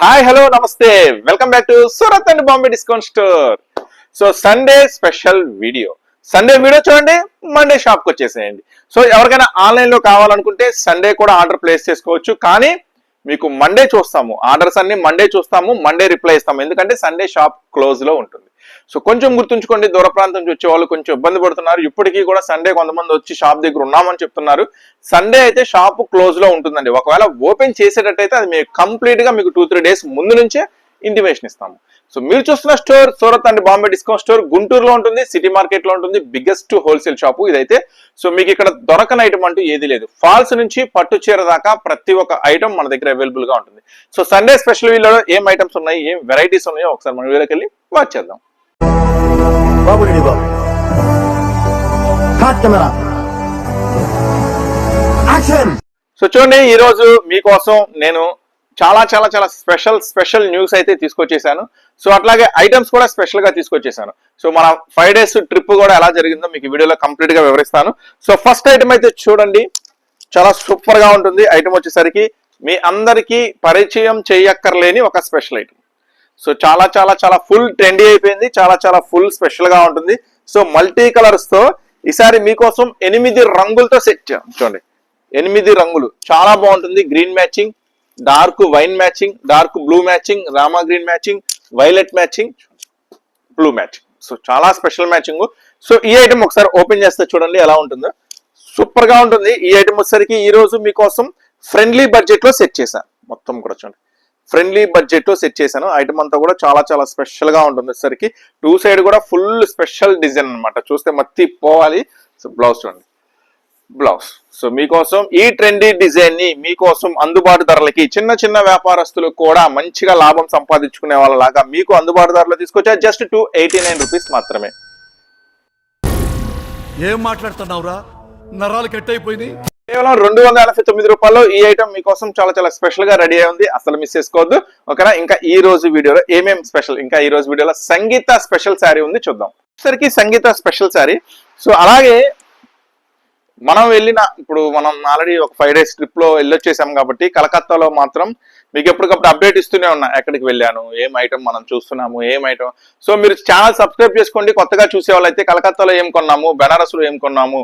Hi hello నమస్తే. Welcome back to Surat and Bombay discount store so Sunday special video Sunday video చూడండి Monday షాప్కి వచ్చేసేయండి. So ఎవరికైనా ఆన్లైన్లో కావాలనుకుంటే సండే కూడా ఆర్డర్ ప్లేస్ చేసుకోవచ్చు. కానీ మీకు మండే చూస్తాము. ఆర్డర్స్ అన్ని మండే చూస్తాము మండే రిప్లై ఇస్తాము. ఎందుకంటే సండే షాప్ క్లోజ్లో ఉంటుంది. సో కొంచెం గుర్తుంచుకోండి దూర ప్రాంతం నుంచి వచ్చే వాళ్ళు కొంచెం ఇబ్బంది పడుతున్నారు. ఇప్పటికీ కూడా సండే కొంతమంది వచ్చి షాప్ దగ్గర ఉన్నామని చెప్తున్నారు. సండే అయితే షాప్ క్లోజ్లో ఉంటుందండి. ఒకవేళ ఓపెన్ చేసేటట్టయితే అది మీకు కంప్లీట్గా మీకు టూ త్రీ డేస్ ముందు నుంచే ఇంటిమేషన్ ఇస్తాము. సో మీరు చూస్తున్న store Surat and Bombay discount store గుంటూరులో ఉంటుంది సిటీ మార్కెట్లో ఉంటుంది బిగ్గెస్ట్ హోల్సేల్ షాపు ఇదైతే. సో మీకు ఇక్కడ దొరకని ఐటమ్ అంటూ ఏది లేదు. ఫాల్స్ నుంచి పట్టు చీర దాకా ప్రతి ఒక్క ఐటమ్ మన దగ్గర అవైలబుల్గా ఉంటుంది. సో సండే స్పెషల్ వీళ్ళలో ఏం ఐటమ్స్ ఉన్నాయి ఏం వెరైటీస్ ఉన్నాయో ఒకసారి మన వీళ్ళకి వెళ్ళి వాచ్ చేద్దాం. బాబు రెడీ బాబు. హాట్ కెమెరా యాక్షన్ సో చూడండి ఈరోజు మీకోసం నేను చాలా చాలా చాలా స్పెషల్ స్పెషల్ న్యూస్ అయితే తీసుకొచ్చేసాను. సో అట్లాగే ఐటమ్స్ కూడా స్పెషల్గా తీసుకొచ్చేసాను. సో మన ఫైవ్ డేస్ ట్రిప్ కూడా ఎలా జరిగిందో మీకు వీడియోలో కంప్లీట్గా వివరిస్తాను. సో ఫస్ట్ ఐటమ్ అయితే చూడండి. చాలా సూపర్గా ఉంటుంది. ఐటమ్ వచ్చేసరికి మీ అందరికీ పరిచయం చేయక్కర్లేని ఒక స్పెషల్ ఐటమ్. సో చాలా చాలా చాలా ఫుల్ ట్రెండీ అయిపోయింది. చాలా చాలా ఫుల్ స్పెషల్గా ఉంటుంది. సో మల్టీ కలర్స్తో ఈసారి మీకోసం ఎనిమిది రంగులతో సెట్ చూడండి. ఎనిమిది రంగులు. చాలా బాగుంటుంది. Green matching dark wine matching dark blue matching Rama green matching violet matching blue matching so చాలా స్పెషల్ మ్యాచింగ్ సో ఈ ఐటమ్ ఒకసారి ఓపెన్ చేస్తే చూడండి ఎలా ఉంటుందో. సూపర్గా ఉంటుంది. ఈ ఐటమ్ వచ్చేసరికి ఈ రోజు మీకోసం ఫ్రెండ్లీ బడ్జెట్లో సెట్ చేశాను మొత్తం కూడా చూడండి. ఫ్రెండ్లీ బడ్జెట్ సెట్ చేశాను. ఐటమ్ అంతా కూడా చాలా చాలా స్పెషల్గా ఉంటుంది సరికి. టూ సైడ్ కూడా ఫుల్ స్పెషల్ డిజైన్ అన్నమాట. చూస్తే మత్తి పోవాలి. సో బ్లౌజ్ చూడండి. బ్లౌజ్. సో మీకోసం ఈ ట్రెండీ డిజైన్ని మీకోసం అందుబాటు ధరలకి చిన్న చిన్న వ్యాపారస్తులు కూడా మంచిగా లాభం సంపాదించుకునే వాళ్ళలాగా మీకు అందుబాటు ధరలో తీసుకొచ్చా just two eighty nine rupees మాత్రమే. ఏం మాట్లాడుతున్నావురా? నరాలు కట్ అయిపోయింది కేవలం రెండు వందల ఎనభై తొమ్మిది రూపాయల్లో ఈ ఐటమ్ మీకోసం చాలా చాలా స్పెషల్గా రెడీ అయి ఉంది. అసలు మిస్ చేసుకోవద్దు. ఓకేనా? ఇంకా ఈ రోజు వీడియోలో ఏమేం స్పెషల్ ఇంకా ఈ రోజు వీడియోలో సంగీత స్పెషల్ శారీ ఉంది చూద్దాం. సరికి సంగీత స్పెషల్ శారీ సో అలాగే మనం వెళ్ళిన ఇప్పుడు మనం ఆల్రెడీ ఒక ఫైవ్ డేస్ ట్రిప్లో వెళ్ళొచ్చేసాం కాబట్టి కలకత్తాలో మాత్రం మీకు ఎప్పటికప్పుడు అప్డేట్ ఇస్తూనే ఉన్నా. ఎక్కడికి వెళ్ళాను? ఏం ఐటమ్ మనం చూస్తున్నాము? ఏం ఐటమ్ సో మీరు ఛానల్ సబ్స్క్రైబ్ చేసుకోండి. కొత్తగా చూసే వాళ్ళైతే కలకత్తాలో ఏం కొన్నాము? బెనారస్లో ఏం కొన్నాము?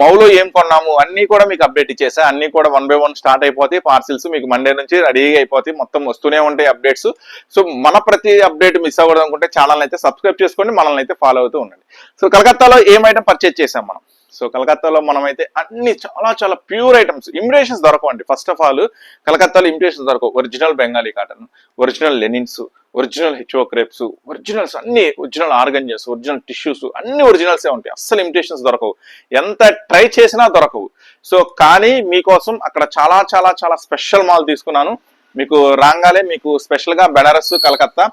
మౌలో ఏం కొన్నాము? అన్ని కూడా మీకు అప్డేట్ ఇచ్చేసా. అన్ని కూడా వన్ బై వన్ స్టార్ట్ అయిపోతాయి. పార్సిల్స్ మీకు మండే నుంచి రెడీగా అయిపోతాయి. మొత్తం వస్తూనే ఉంటాయి అప్డేట్స్ సో మన ప్రతి అప్డేట్ మిస్ అవ్వడం అనుకుంటే ఛానల్ అయితే సబ్స్క్రైబ్ చేసుకోండి. మనల్ని అయితే ఫాలో అవుతూ ఉండండి. సో కలకత్తాలో ఏం ఐటమ్ పర్చేజ్ చేసాం మనం? సో కలకత్తాలో మనమైతే అన్ని చాలా చాలా ప్యూర్ ఐటమ్స్ ఇమిటేషన్స్ దొరకవండి. ఫస్ట్ ఆఫ్ ఆల్ కలకత్తాలో ఇమిటేషన్స్ దొరకవు. Original Bengali cotton original linens original HO crepes originals అన్ని ఒరిజినల్ ఆర్గంజెస్ ఒరిజినల్ టిష్యూస్ అన్ని ఒరిజినల్సే ఉంటాయి. అస్సలు ఇమిటేషన్స్ దొరకవు. ఎంత ట్రై చేసినా దొరకవు. సో కానీ మీకోసం అక్కడ చాలా చాలా చాలా స్పెషల్ మాల్ తీసుకున్నాను. మీకు రాగాలే మీకు స్పెషల్గా Banaras Calcutta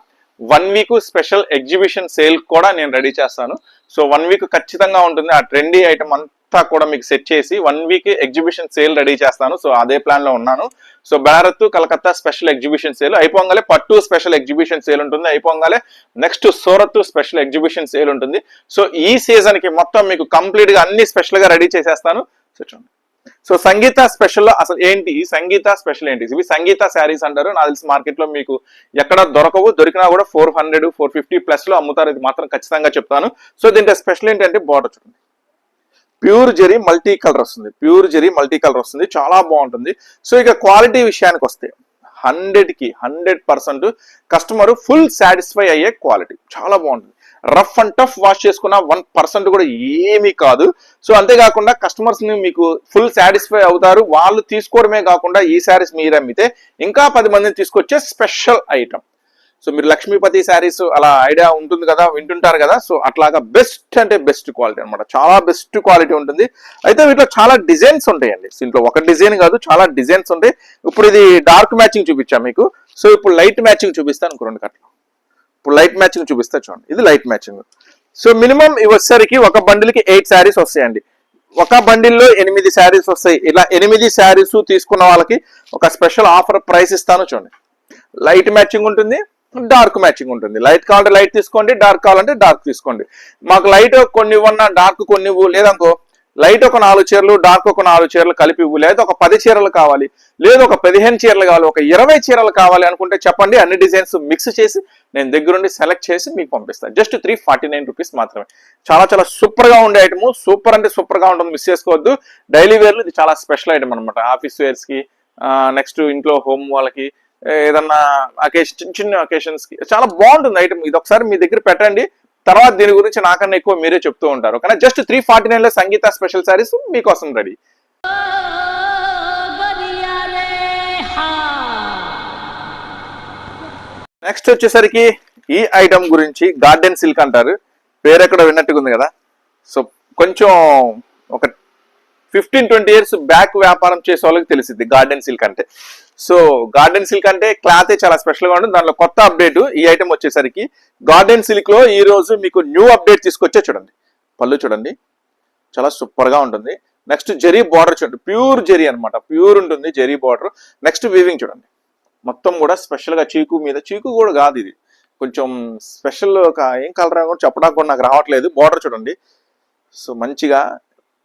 one week special exhibition sale కూడా నేను రెడీ చేస్తాను. సో వన్ వీక్ ఖచ్చితంగా ఉంటుంది. ఆ ట్రెండీ ఐటమ్ అంతా కూడా మీకు సెట్ చేసి one week exhibition sale ready చేస్తాను. సో అదే ప్లాన్లో ఉన్నాను. So Banaras Calcutta special exhibition sale అయిపోగానే పట్టు స్పెషల్ ఎగ్జిబిషన్ సేల్ ఉంటుంది. అయిపోగానే next Surat special exhibition sale ఉంటుంది. సో ఈ సీజన్కి మొత్తం మీకు కంప్లీట్గా అన్ని స్పెషల్గా రెడీ చేసేస్తాను. సో చూడండి. సో సంగీత స్పెషల్ అసలు ఏంటి? సంగీత స్పెషల్ ఏంటి? ఇవి సంగీత శారీస్ అంటారు. నాకు తెలిసి మార్కెట్లో మీకు ఎక్కడ దొరకవు. దొరికినా కూడా ఫోర్ హండ్రెడ్ ఫోర్ ఫిఫ్టీ ప్లస్లో అమ్ముతారు. ఇది మాత్రం ఖచ్చితంగా చెప్తాను. సో దీంట్లో స్పెషల్ ఏంటంటే బార్డర్ చూడండి. ప్యూర్ జెరీ మల్టీ కలర్ వస్తుంది. ప్యూర్ జెరీ మల్టీ కలర్ వస్తుంది. చాలా బాగుంటుంది. సో ఇక క్వాలిటీ విషయానికి వస్తే హండ్రెడ్కి hundred percent customer full satisfy అయ్యే క్వాలిటీ. చాలా బాగుంటుంది. రఫ్ అండ్ టఫ్ వాష్ చేసుకున్న వన్ పర్సెంట్ కూడా ఏమీ కాదు. సో అంతేకాకుండా కస్టమర్స్ని మీకు ఫుల్ సాటిస్ఫై అవుతారు. వాళ్ళు తీసుకోవడమే కాకుండా ఈ శారీస్ మీరు అమ్మితే ఇంకా పది మందిని తీసుకొచ్చే స్పెషల్ ఐటమ్. సో మీరు లక్ష్మీపతి శారీస్ అలా ఐడియా ఉంటుంది కదా వింటుంటారు కదా సో అట్లాగా బెస్ట్ అంటే బెస్ట్ క్వాలిటీ అనమాట చాలా బెస్ట్ క్వాలిటీ ఉంటుంది. అయితే వీటిలో చాలా డిజైన్స్ ఉంటాయండి. దీంట్లో ఒక డిజైన్ కాదు చాలా డిజైన్స్ ఉంటాయి. ఇప్పుడు ఇది డార్క్ మ్యాచింగ్ చూపించా మీకు. సో ఇప్పుడు లైట్ మ్యాచింగ్ చూపిస్తాను ఇంకో రెండు కట్లు. ఇప్పుడు లైట్ మ్యాచింగ్ చూపిస్తా చూడండి. ఇది లైట్ మ్యాచింగ్. సో మినిమం ఇవి వచ్చేసరికి ఒక బండిల్కి ఎయిట్ శారీస్ వస్తాయండి. ఒక బండిల్లో ఎనిమిది శారీస్ వస్తాయి. ఇలా ఎనిమిది శారీస్ తీసుకున్న వాళ్ళకి ఒక స్పెషల్ ఆఫర్ ప్రైస్ ఇస్తాను చూడండి. లైట్ మ్యాచింగ్ ఉంటుంది డార్క్ మ్యాచింగ్ ఉంటుంది. లైట్ కావాలంటే లైట్ తీసుకోండి డార్క్ కావాలంటే డార్క్ తీసుకోండి. మాకు లైట్ కొన్ని ఇవ్వన్నా డార్క్ కొన్ని ఇవ్వు. లేదనుకో లైట్ ఒక నాలుగు చీరలు డార్క్ ఒక నాలుగు చీరలు కలిపి ఇవ్వు. లేదా ఒక పది చీరలు కావాలి. లేదు ఒక పదిహేను చీరలు కావాలి ఒక ఇరవై చీరలు కావాలి అనుకుంటే చెప్పండి అన్ని డిజైన్స్ మిక్స్ చేసి నేను దగ్గరుండి సెలెక్ట్ చేసి మీకు పంపిస్తాను just three forty nine rupees మాత్రమే. చాలా చాలా సూపర్గా ఉండే ఐటమ్ సూపర్ అంటే సూపర్గా ఉంటుంది మిస్ చేసుకోవద్దు. డైలీ వేర్లు ఇది చాలా స్పెషల్ ఐటమ్ అనమాట ఆఫీస్ వేర్స్కి నెక్స్ట్ ఇంట్లో హోమ్ వాళ్ళకి ఏదన్నా అకేషన్ చిన్న చిన్న అకేషన్స్కి చాలా బాగుంటుంది ఐటమ్ ఇది ఒకసారి మీ దగ్గర పెట్టండి. తర్వాత దీని గురించి నాకన్నా ఎక్కువ మీరే చెప్తూ ఉంటారు. కానీ జస్ట్ త్రీ ఫార్టీ నైన్లో సంగీత స్పెషల్ సారీస్ మీకోసం రెడీ నెక్స్ట్ వచ్చేసరికి ఈ ఐటమ్ గురించి గార్డెన్ సిల్క్ అంటారు. పేరు ఎక్కడ విన్నట్టుగా ఉంది కదా. సో కొంచెం ఒక ఫిఫ్టీన్ ట్వంటీ ఇయర్స్ బ్యాక్ వ్యాపారం చేసే వాళ్ళకి తెలిసింది గార్డెన్ సిల్క్ అంటే. సో గార్డెన్ సిల్క్ అంటే క్లాత్ చాలా స్పెషల్గా ఉంటుంది. దానిలో కొత్త అప్డేట్ ఈ ఐటమ్ వచ్చేసరికి గార్డెన్ సిల్క్లో ఈ రోజు మీకు న్యూ అప్డేట్ తీసుకొచ్చే చూడండి. పళ్ళు చూడండి. చాలా సూపర్గా ఉంటుంది. నెక్స్ట్ జెరీ బార్డర్ చూడండి. ప్యూర్ జెరీ అనమాట ప్యూర్ ఉంటుంది జెరీ బార్డర్ నెక్స్ట్ వీవింగ్ చూడండి. మొత్తం కూడా స్పెషల్గా చీకు మీద చీకు కూడా కాదు ఇది. కొంచెం స్పెషల్ ఒక ఏం కలర్ కూడా చెప్పడానికి కూడా నాకు రావట్లేదు. బార్డర్ చూడండి. సో మంచిగా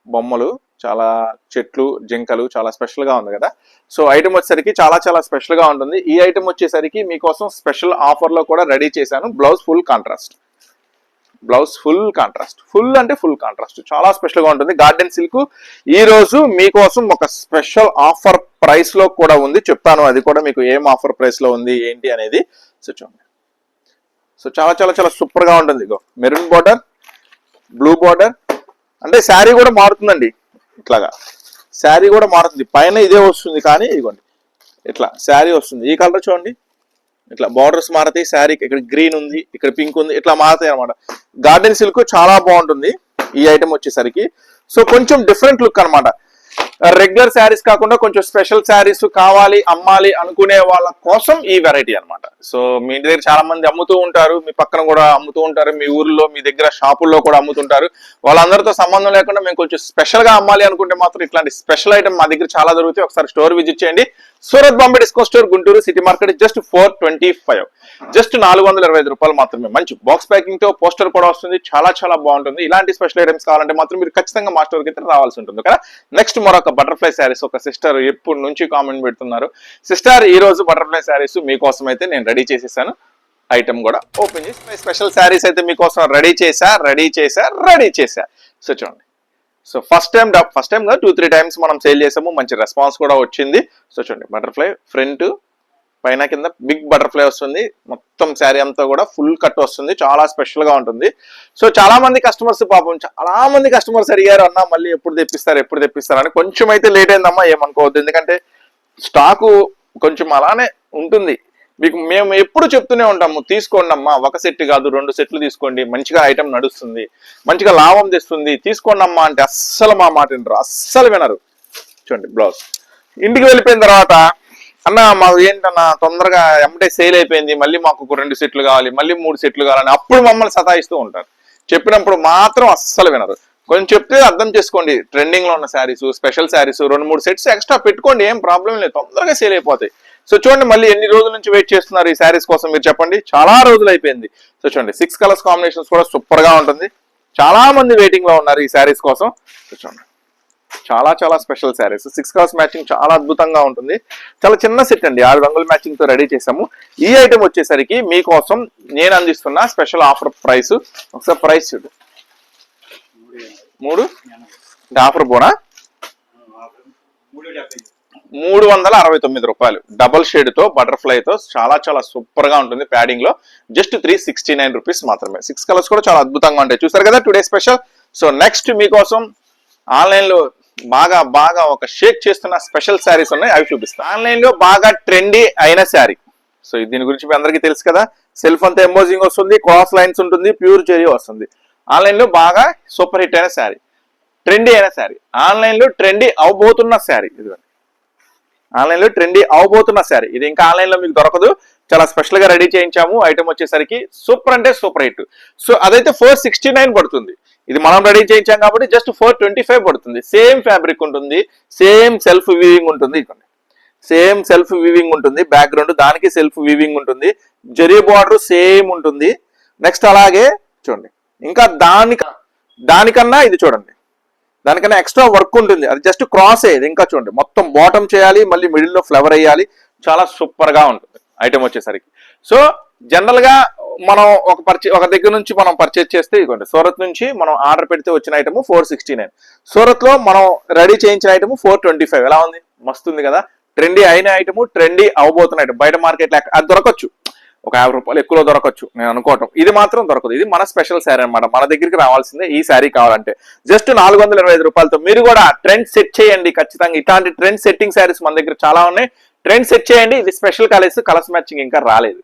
బొమ్మలు చాలా చెట్లు జింకలు చాలా స్పెషల్గా ఉంది కదా. సో ఐటమ్ వచ్చేసరికి చాలా చాలా స్పెషల్గా ఉంటుంది. ఈ ఐటమ్ వచ్చేసరికి మీకోసం స్పెషల్ ఆఫర్లో కూడా రెడీ చేశాను. Blouse full contrast blouse full contrast. Full అంటే ఫుల్ కాంట్రాస్ట్. చాలా స్పెషల్గా ఉంటుంది. Garden silk. ఈ రోజు మీకోసం ఒక స్పెషల్ ఆఫర్ ప్రైస్లో కూడా ఉంది. చెప్తాను అది కూడా మీకు ఏం ఆఫర్ ప్రైస్లో ఉంది ఏంటి అనేది. సో చూడండి. సో చాలా చాలా చాలా సూపర్గా ఉంటుంది. ఇగో మెరూన్ బార్డర్ బ్లూ బార్డర్. అంటే శారీ కూడా మారుతుందండి. ఇట్లాగా. శారీ కూడా మారుతుంది. పైన ఇదే వస్తుంది కానీ ఇదిగోండి. ఇట్లా శారీ వస్తుంది. ఈ కలర్ చూడండి. ఇట్లా బార్డర్స్ మారతాయి శారీ ఇక్కడ గ్రీన్ ఉంది ఇక్కడ పింక్ ఉంది ఇట్లా మారతాయి అనమాట గార్డెన్ సిల్క్ చాలా బాగుంటుంది ఈ ఐటమ్ వచ్చేసరికి. సో కొంచెం డిఫరెంట్ లుక్ అన్నమాట. రెగ్యులర్ శారీస్ కాకుండా కొంచెం స్పెషల్ శారీస్ కావాలి అమ్మాలి అనుకునే వాళ్ళ కోసం ఈ వెరైటీ అన్నమాట. సో మీ ఇంటి దగ్గర చాలా మంది అమ్ముతూ ఉంటారు మీ పక్కన కూడా అమ్ముతూ ఉంటారు మీ ఊర్లో మీ దగ్గర షాపుల్లో కూడా అమ్ముతుంటారు. వాళ్ళందరితో సంబంధం లేకుండా మేము కొంచెం స్పెషల్గా అమ్మాలి అనుకుంటే మాత్రం ఇట్లాంటి స్పెషల్ ఐటమ్ మా దగ్గర చాలా దొరుకుతాయి. ఒకసారి స్టోర్ విజిట్ చేయండి. Surat Bombay disco store Guntur city market just four twenty five just నాలుగు వందల ఇరవై ఐదు రూపాయలు మాత్రమే. మంచి బాక్స్ ప్యాకింగ్తో పోస్టర్ కూడా వస్తుంది. చాలా చాలా బాగుంటుంది. ఇలాంటి స్పెషల్ ఐటమ్స్ కావాలంటే మాత్రం మీరు ఖచ్చితంగా మా స్టోర్కి అయితే రావాల్సి ఉంటుంది. కదా నెక్స్ట్ మరొక బటర్ఫ్లై శారీస్ ఒక సిస్టర్ ఎప్పటి నుంచి కామెంట్ పెడుతున్నారు. సిస్టర్ ఈ రోజు బటర్ఫ్లై శారీస్ మీకోసం అయితే నేను రెడీ చేసేసాను. ఐటమ్ కూడా ఓపెన్ చేసి స్పెషల్ శారీస్ అయితే మీకోసం రెడీ చేశా రెడీ చేశా రెడీ చేశా. సో చూడండి. So first time first time two three times మనం సేల్ చేసాము మంచి రెస్పాన్స్ కూడా వచ్చింది. సో చూడండి బటర్ఫ్లై ఫ్రంట్ పైన కింద బిగ్ బటర్ఫ్లై వస్తుంది. మొత్తం శారీ అంతా కూడా ఫుల్ కట్ వస్తుంది. చాలా స్పెషల్గా ఉంటుంది. సో చాలా మంది కస్టమర్స్ పాపం చాలా మంది కస్టమర్స్ అడిగారు అన్న మళ్ళీ ఎప్పుడు తెప్పిస్తారు ఎప్పుడు తెప్పిస్తారు? అని కొంచెం అయితే లేట్ అయిందమ్మా ఏమనుకోవద్దు. ఎందుకంటే స్టాకు కొంచెం అలానే ఉంటుంది. మీకు మేము ఎప్పుడు చెప్తూనే ఉంటాము తీసుకోండి అమ్మా ఒక సెట్ కాదు రెండు సెట్లు తీసుకోండి మంచిగా ఐటమ్ నడుస్తుంది మంచిగా లాభం తెస్తుంది తీసుకోండి అమ్మా అంటే అస్సలు మా మాట వినరు అస్సలు వినరు. చూడండి బ్లౌజ్ ఇంటికి వెళ్ళిపోయిన తర్వాత అన్న మాకు ఏంటన్నా తొందరగా ఎమ్మటే సేల్ అయిపోయింది. మళ్ళీ మాకు ఒక రెండు సెట్లు కావాలి మళ్ళీ మూడు సెట్లు కావాలని అప్పుడు మమ్మల్ని సతాయిస్తూ ఉంటారు. చెప్పినప్పుడు మాత్రం అస్సలు వినరు. కొంచెం చెప్తే అర్థం చేసుకోండి. ట్రెండింగ్లో ఉన్న శారీస్ స్పెషల్ శారీస్ రెండు మూడు సెట్స్ ఎక్స్ట్రా పెట్టుకోండి ఏం ప్రాబ్లం లేదు. తొందరగా సేల్ అయిపోతాయి. సో చూడండి మళ్ళీ ఎన్ని రోజుల నుంచి వెయిట్ చేస్తున్నారు ఈ శారీస్ కోసం మీరు చెప్పండి. చాలా రోజులు అయిపోయింది. సో చూడండి సిక్స్ కలర్స్ కాంబినేషన్స్ కూడా సూపర్గా ఉంటుంది. చాలా మంది వెయిటింగ్లో ఉన్నారు ఈ శారీస్ కోసం. చూడండి. చాలా చాలా special saris six colours matching చాలా అద్భుతంగా ఉంటుంది. చాలా చిన్న సెట్ అండి. ఆరు రంగుల మ్యాచింగ్తో రెడీ చేసాము ఈ ఐటమ్ వచ్చేసరికి మీకోసం నేను అందిస్తున్న స్పెషల్ ఆఫర్ ప్రైస్ ఒకసారి ప్రైస్ చూడు. మూడు? ఆఫర్ బోనా మూడు వందల అరవై తొమ్మిది రూపాయలు. డబల్ షేడ్తో బటర్ఫ్లైతో చాలా చాలా సూపర్గా ఉంటుంది ప్యాడింగ్లో just three sixty nine rupees మాత్రమే. సిక్స్ కలర్స్ కూడా చాలా అద్భుతంగా ఉంటాయి. చూసారు కదా టుడే స్పెషల్ సో నెక్స్ట్ మీకోసం ఆన్లైన్లో బాగా బాగా ఒక షేక్ చేస్తున్న స్పెషల్ శారీస్ ఉన్నాయి అవి చూపిస్తాను ఆన్లైన్లో బాగా ట్రెండీ అయిన శారీ. సో దీని గురించి మీ అందరికీ తెలుసు కదా. సెల్ఫ్ అంతా ఎంబోజింగ్ వస్తుంది క్రాస్ లైన్స్ ఉంటుంది ప్యూర్ చెరీ వస్తుంది. ఆన్లైన్లో బాగా సూపర్ హిట్ అయిన శారీ. ట్రెండీ అయిన శారీ. ఆన్లైన్లో ట్రెండీ అవబోతున్న శారీ. ఇదిగోండి. ఆన్లైన్లో ట్రెండీ అవబోతున్న శారీ. ఇది ఇంకా ఆన్లైన్లో మీకు దొరకదు. చాలా స్పెషల్గా రెడీ చేయించాము. ఐటమ్ వచ్చేసరికి సూపర్ అంటే సూపర్ హిట్ సో అదైతే ఫోర్ సిక్స్టీ నైన్ పడుతుంది. ఇది మనం రెడీ చేయించాం కాబట్టి జస్ట్ ఫోర్ ట్వంటీ ఫైవ్ పడుతుంది. సేమ్ ఫ్యాబ్రిక్ ఉంటుంది సేమ్ సెల్ఫ్ వీవింగ్ ఉంటుంది ఇక్కడ సేమ్ సెల్ఫ్ వీవింగ్ ఉంటుంది బ్యాక్గ్రౌండ్ దానికి సెల్ఫ్ వీవింగ్ ఉంటుంది జరీ బార్డర్ సేమ్ ఉంటుంది. నెక్స్ట్ అలాగే చూడండి. ఇంకా దానిక దానికన్నా ఇది చూడండి. దానికన్నా ఎక్స్ట్రా వర్క్ ఉంటుంది. అది జస్ట్ క్రాస్ అయ్యేది ఇంకా చూడండి. మొత్తం బాటమ్ చేయాలి మళ్ళీ మిడిల్లో ఫ్లవర్ వేయాలి. చాలా సూపర్గా ఉంటుంది. ఐటమ్ వచ్చేసరికి. సో జనరల్గా మనం ఒక పర్చే ఒక దగ్గర నుంచి మనం పర్చేజ్ చేస్తే ఇదిగోండి సూరత్ నుంచి మనం ఆర్డర్ పెడితే వచ్చిన ఐటమ్ ఫోర్ సిక్స్టీ నైన్ సూరత్లో మనం రెడీ చేయించిన ఐటమ్ ఫోర్ ట్వంటీ ఫైవ్ ఎలా ఉంది? మస్తు ఉంది కదా. ట్రెండీ అయిన ఐటమ్ ట్రెండీ అవబోతున్న ఐటమ్ బయట మార్కెట్ లెక్క అది దొరకచ్చు. ఒక యాభై రూపాయలు ఎక్కువ దొరకచ్చు నేను అనుకోవటం. ఇది మాత్రం దొరకదు. ఇది మన స్పెషల్ శారీ అనమాట మన దగ్గరికి రావాల్సిందే ఈ శారీ కావాలంటే. జస్ట్ నాలుగు వందల ఇరవై ఐదు రూపాయలతో మీరు కూడా ట్రెండ్ సెట్ చేయండి ఖచ్చితంగా. ఇట్లాంటి ట్రెండ్ సెట్టింగ్ శారీస్ మన దగ్గర చాలా ఉన్నాయి. ట్రెండ్ సెట్ చేయండి. ఇది స్పెషల్ కలర్స్ కలర్స్ మ్యాచింగ్ ఇంకా రాలేదు.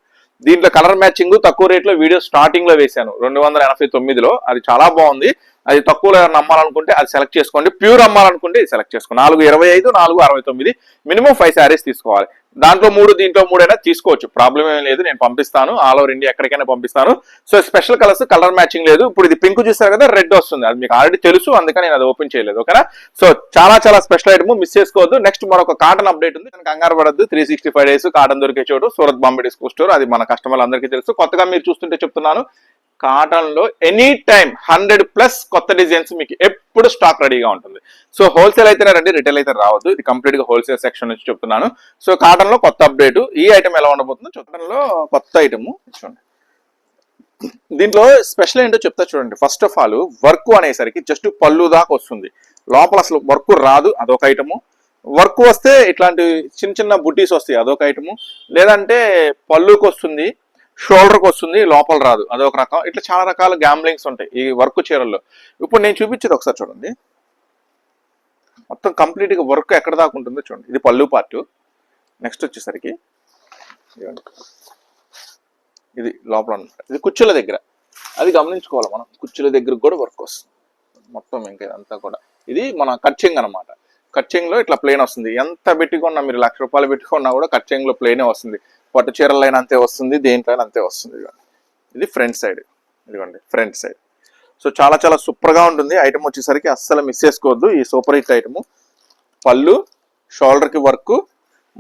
దీంట్లో కలర్ మ్యాచింగ్ తక్కువ రేట్లో వీడియో స్టార్టింగ్లో వేశాను. రెండు వందల ఎనభై తొమ్మిదిలో. అది చాలా బాగుంది. అది తక్కువలో నమ్మాలనుకుంటే అమ్మాలనుకుంటే అది సెలెక్ట్ చేసుకోండి. ప్యూర్ అమ్మాలనుకుంటే సెలెక్ట్ చేసుకోండి. నాలుగు ఇరవై ఐదు నాలుగు అరవై తొమ్మిది. మినిమం ఫైవ్ శారీస్ తీసుకోవాలి. దాంట్లో మూడు దీంట్లో మూడైనా తీసుకోవచ్చు. ప్రాబ్లం ఏం లేదు నేను పంపిస్తాను. ఆల్ ఓవర్ ఇండియా ఎక్కడికైనా పంపిస్తాను. So special colours colour matching లేదు. ఇప్పుడు ఇది పింక్ చూసారు కదా రెడ్ వస్తుంది. అది మీకు ఆల్రెడీ తెలుసు అందుకని నేను అది ఓపెన్ చేయలేదు ఓకేనా సో చాలా చాలా స్పెషల్ ఐటమ్ మిస్ చేసుకోవద్దు. నెక్స్ట్ మరొక కాటన్ అప్డేట్ ఉంది. కంగారు పడద్దు. Three sixty five days cotton దొరికే చోటు. సూరత్ బాంబే డిస్కో స్టోర్ అది మన కస్టమర్లు అందరికీ తెలుసు. కొత్తగా మీరు చూస్తుంటే చెప్తున్నాను. కాటన్లో ఎనీ టైం హండ్రెడ్ ప్లస్ కొత్త డిజైన్స్ మీకు ఎప్పుడు స్టాక్ రెడీగా ఉంటుంది. సో హోల్సేల్ అయితేనే రండి రిటైల్ అయితే రావద్దు. ఇది కంప్లీట్గా హోల్సేల్ సెక్షన్ నుంచి చెప్తున్నాను. సో కాటన్లో కొత్త అప్డేట్ ఈ ఐటమ్ ఎలా ఉండబోతుందో చూడటంలో కొత్త ఐటమ్ చూడండి. దీంట్లో స్పెషల్ ఏంటో చెప్తా చూడండి. ఫస్ట్ ఆఫ్ ఆల్ వర్క్ అనేసరికి జస్ట్ పళ్ళు దాకా వస్తుంది. లోపల అసలు వర్క్ రాదు అదొక ఐటము వర్క్ వస్తే ఇట్లాంటి చిన్న చిన్న బుటీస్ వస్తాయి అదొక ఐటము లేదంటే పళ్ళుకి వస్తుంది షోల్డర్కి వస్తుంది లోపల రాదు. అదొక రకం. ఇట్లా చాలా రకాల గ్యాంబ్లింగ్స్ ఉంటాయి ఈ వర్క్ చీరల్లో. ఇప్పుడు నేను చూపించేది ఒకసారి చూడండి. మొత్తం కంప్లీట్గా వర్క్ ఎక్కడ దాకా ఉంటుందో చూడండి. ఇది పళ్ళు పార్ట్ నెక్స్ట్ వచ్చేసరికి. ఇది లోపల ఇది కుర్చీల దగ్గర. అది గమనించుకోవాలి మనం. కుర్చీల దగ్గర కూడా వర్క్ వస్తుంది. మొత్తం ఇంకా ఇదంతా కూడా. ఇది మన కచ్చింగ్ అనమాట కచ్చింగ్లో ఇట్లా ప్లేన్ వస్తుంది. ఎంత పెట్టుకున్నా మీరు లక్ష రూపాయలు పెట్టుకున్నా కూడా కచ్చింగ్లో ప్లేనే వస్తుంది. పట్టు చీరలైనా అంతే వస్తుంది దేంట్లో అంతే వస్తుంది ఇదిగోండి. ఇది ఫ్రంట్ సైడ్ ఇదిగోండి ఫ్రంట్ సైడ్. సో చాలా చాలా సూపర్గా ఉంటుంది. ఐటమ్ వచ్చేసరికి అస్సలు మిస్ చేసుకోవద్దు. ఈ సూపర్ హిట్ ఐటమ్ పళ్ళు షోల్డర్కి వర్క్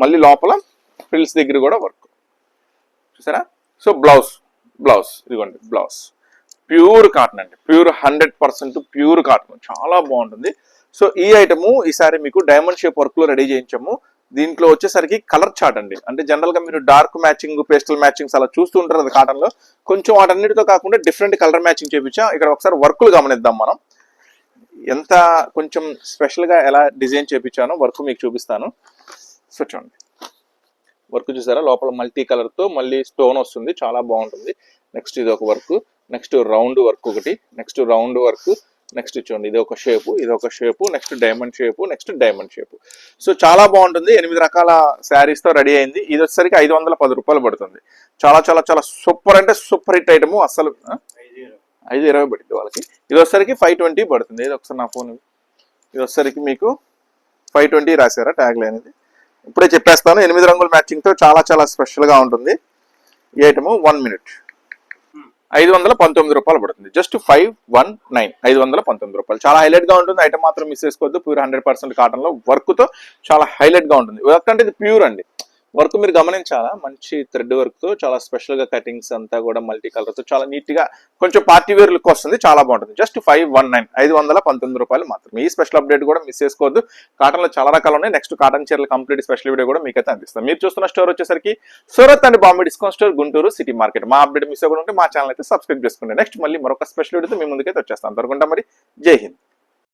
మళ్ళీ లోపల ఫ్రిల్స్ దగ్గర కూడా వర్క్ చూసారా? సో బ్లౌజ్ బ్లౌజ్ ఇదిగోండి బ్లౌజ్ ప్యూర్ కాటన్ అండి. Pure hundred percent pure cotton చాలా బాగుంటుంది. సో ఈ ఐటము ఈసారి మీకు డైమండ్ షేప్ వర్క్లో రెడీ చేయించాము. దీంట్లో వచ్చేసరికి కలర్ చాట్ అండి. అంటే జనరల్గా మీరు డార్క్ మ్యాచింగ్ పేస్టల్ మ్యాచింగ్స్ అలా చూస్తూ ఉంటారు అది కాటన్లో కొంచెం వాటన్నిటితో కాకుండా డిఫరెంట్ కలర్ మ్యాచింగ్ చేయించాం ఇక్కడ ఒకసారి వర్క్లు గమనిద్దాం మనం. ఎంత కొంచెం స్పెషల్గా ఎలా డిజైన్ చేయించానో వర్క్ మీకు చూపిస్తాను. సో చూడండి. వర్క్ చూసారా? లోపల మల్టీ కలర్తో మళ్ళీ స్టోన్ వస్తుంది. చాలా బాగుంటుంది. నెక్స్ట్ ఇది ఒక వర్క్ నెక్స్ట్ రౌండ్ వర్క్ ఒకటి. నెక్స్ట్ రౌండ్ వర్క్ నెక్స్ట్ చూడండి ఇది ఒక షేపు ఇది ఒక shape next diamond shape next diamond shape so చాలా బాగుంటుంది. ఎనిమిది రకాల శారీస్తో రెడీ అయింది. ఇది వచ్చేసరికి ఐదు వందల పది రూపాయలు పడుతుంది. చాలా చాలా చాలా సూపర్ అంటే సూపర్ హిట్ ఐటమ్ అసలు ఐదు ఇరవై పడుతుంది వాళ్ళకి. ఇది వచ్చేసరికి ఫైవ్ ట్వంటీ పడుతుంది. ఇది ఒకసారి నా ఫోన్ ఇది వచ్చేసరికి మీకు ఫైవ్ ట్వంటీ రాశారా ట్యాగ్ అనేది ఇప్పుడే చెప్పేస్తాను. ఎనిమిది రంగుల మ్యాచింగ్తో చాలా చాలా స్పెషల్గా ఉంటుంది. ఈ ఐటమ్ వన్ మినిట్ ఐదు వందల పంతొమ్మిది రూపాయలు పడుతుంది. Just five one nine. ఐదు వందల పంతొమ్మిది రూపాయలు. చాలా హైలైట్గా ఉంటుంది. ఐటమ్ మాత్రం మిస్ చేసుకోవద్దు. ప్యూర్ హండ్రెడ్ పర్సెంట్ కాటన్లో వర్క్తో చాలా హైలైట్గా ఉంటుంది. వర్క్ అంటే ఇది ప్యూర్ అండి. వర్క్ మీరు గమనించాలా? మంచి థ్రెడ్ వర్క్తో చాలా స్పెషల్గా కటింగ్స్ అంతా కూడా మల్టీ కలర్తో చాలా నీట్గా కొంచెం పార్టీ వేర్ లుక్ వస్తుంది చాలా బాగుంటుంది. జస్ట్ ఫైవ్ వన్ నైన్ ఐదు వందల పంతొమ్మిది రూపాయలు మాత్రం ఈ స్పెషల్ అప్డేట్ కూడా మిస్ చేసుకోవద్దు. కాటన్లో చాలా రకాలు ఉన్నాయి. నెక్స్ట్ కాటన్ చీరలు కంప్లీట్ స్పెషల్ వీడియో కూడా మీకైతే అందిస్తాం. మీరు చూస్తున్న స్టోర్ వచ్చేసరికి Surat and Bombay discount store Guntur city market. మా అప్డేట్ మిస్ అవ్వకుండా ఉంటే మా ఛానల్ అయితే సబ్స్క్రైబ్ చేసుకోండి. నెక్స్ట్ మళ్ళీ మరొక స్పెషల్ వీడియోతో మీ ముందుకైతే వచ్చేస్తాం. తరకుండా మరి. జై హింద్.